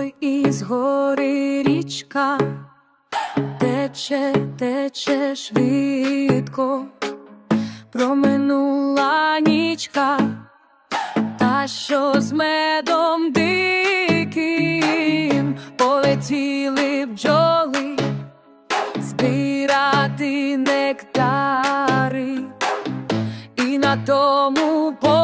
із гори річка, тече, тече швидко, проминула нічка, та що з медом диким? Полетіли бджоли. Збирати нектари, і на тому полі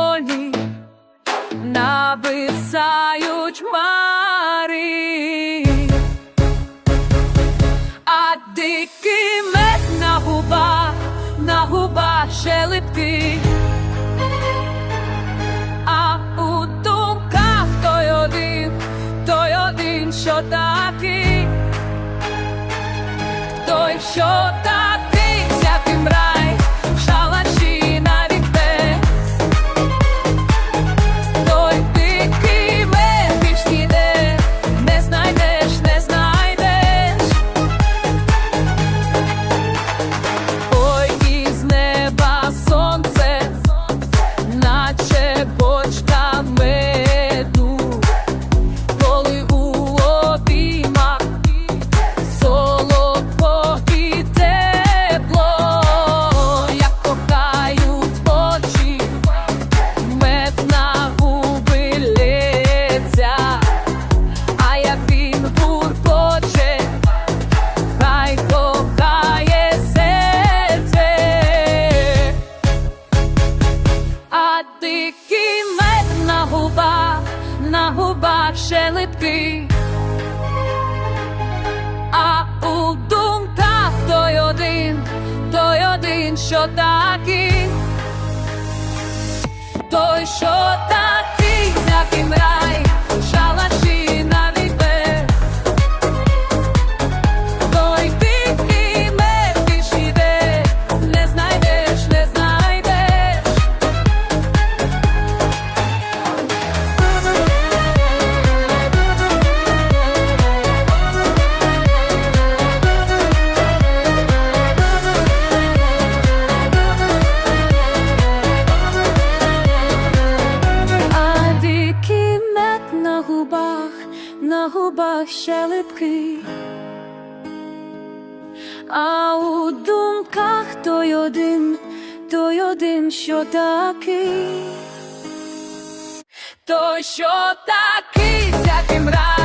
а дикий мед на губах, на губах ще липкий. А у думках той один, той один, що такий, той, що такий, ще липкий. А у думках той один, той один, що такий, той, що такий, на губах ще липкий. А у думках той один, той один, що такий, той, що такий, всяким рай,